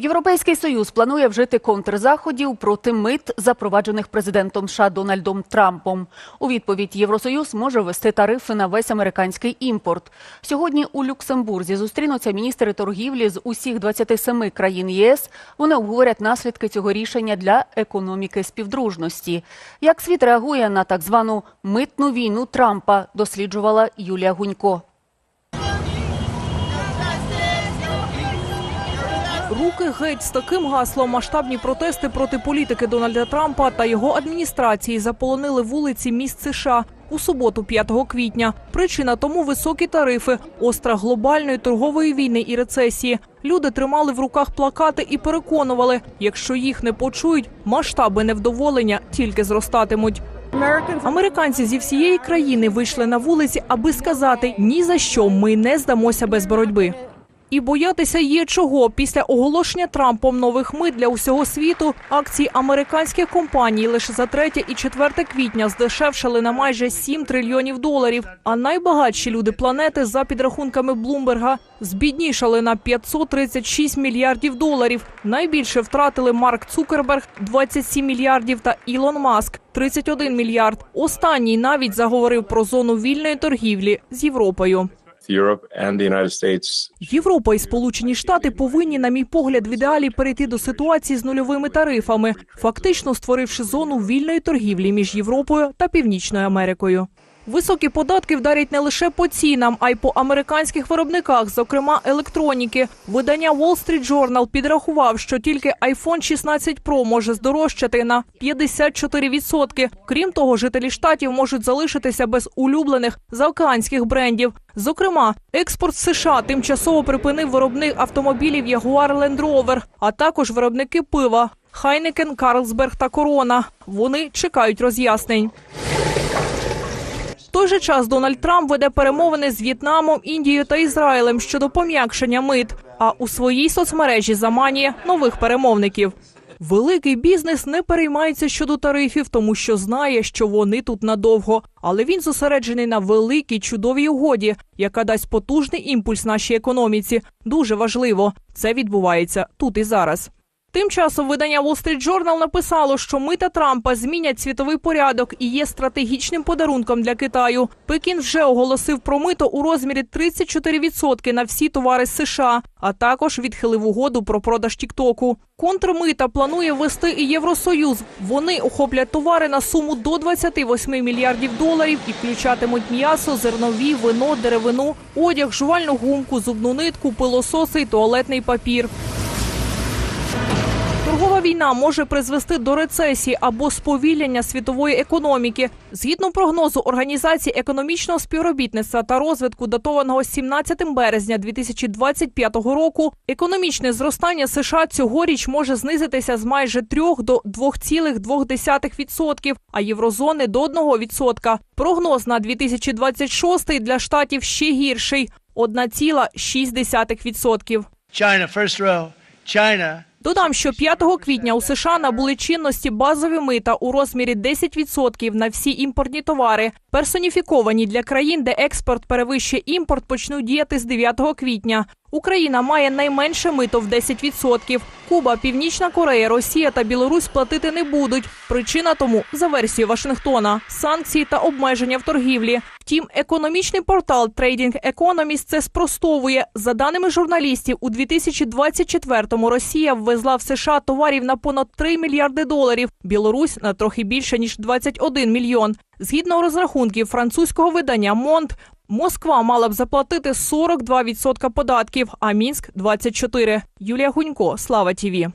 Європейський союз планує вжити контрзаходів проти мит, запроваджених президентом США Дональдом Трампом. У відповідь Євросоюз може ввести тарифи на весь американський імпорт. Сьогодні у Люксембурзі зустрінуться міністри торгівлі з усіх 27 країн ЄС. Вони обговорять наслідки цього рішення для економіки співдружності. Як світ реагує на так звану митну війну Трампа, досліджувала Юлія Гунько. Руки геть з таким гаслом масштабні протести проти політики Дональда Трампа та його адміністрації заполонили вулиці міст США у суботу, 5 квітня. Причина тому високі тарифи, остра глобальної торгової війни і рецесії. Люди тримали в руках плакати і переконували, якщо їх не почують, масштаби невдоволення тільки зростатимуть. Американці зі всієї країни вийшли на вулиці, аби сказати ні за що ми не здамося без боротьби. І боятися є чого. Після оголошення Трампом нових мит для усього світу акції американських компаній лише за 3 і 4 квітня здешевшали на майже 7 трильйонів доларів. А найбагатші люди планети, за підрахунками Блумберга, збіднішали на 536 мільярдів доларів. Найбільше втратили Марк Цукерберг 27 мільярдів та Ілон Маск 31 мільярд. Останній навіть заговорив про зону вільної торгівлі з Європою. Європа і Сполучені Штати повинні, на мій погляд, в ідеалі перейти до ситуації з нульовими тарифами, фактично створивши зону вільної торгівлі між Європою та Північною Америкою. Високі податки вдарять не лише по цінам, а й по американських виробниках, зокрема електроніки. Видання Wall Street Journal підрахував, що тільки iPhone 16 Pro може здорожчати на 54%. Крім того, жителі штатів можуть залишитися без улюблених заокеанських брендів. Зокрема, експорт США тимчасово припинив виробник автомобілів Jaguar Land Rover, а також виробники пива Heineken, Carlsberg та Corona. Вони чекають роз'яснень. В той же час Дональд Трамп веде перемовини з В'єтнамом, Індією та Ізраїлем щодо пом'якшення мит, а у своїй соцмережі заманює нових перемовників. Великий бізнес не переймається щодо тарифів, тому що знає, що вони тут надовго. Але він зосереджений на великій чудовій угоді, яка дасть потужний імпульс нашій економіці. Дуже важливо. Це відбувається тут і зараз. Тим часом видання Wall Street Journal написало, що мита Трампа змінять світовий порядок і є стратегічним подарунком для Китаю. Пекін вже оголосив про мито у розмірі 34% на всі товари з США, а також відхилив угоду про продаж Тіктоку. Контрмита планує ввести і Євросоюз. Вони охоплять товари на суму до 28 мільярдів доларів і включатимуть м'ясо, зернові, вино, деревину, одяг, жувальну гумку, зубну нитку, пилососи й туалетний папір. Торгова війна може призвести до рецесії або сповільнення світової економіки. Згідно прогнозу Організації економічного співробітництва та розвитку, датованого 17 березня 2025 року, економічне зростання США цьогоріч може знизитися з майже 3 до 2,2%, а єврозони до 1%. Прогноз на 2026 для штатів ще гірший – 1,6%. China, first row. China. Додам, що 5 квітня у США набули чинності базові мита у розмірі 10% на всі імпортні товари, персоніфіковані для країн, де експорт перевищує імпорт, почнуть діяти з 9 квітня. Україна має найменше мито в 10%. Куба, Північна Корея, Росія та Білорусь платити не будуть. Причина тому за версією Вашингтона санкції та обмеження в торгівлі. Втім, економічний портал Trading Economist це спростовує. За даними журналістів, у 2024-му Росія ввезла в США товарів на понад 3 мільярди доларів. Білорусь на трохи більше ніж 21 мільйон. Згідно розрахунків французького видання Монт, Москва мала б заплатити 42% податків, а Мінськ 24%. Юлія Гунько, Слава ТІВІ.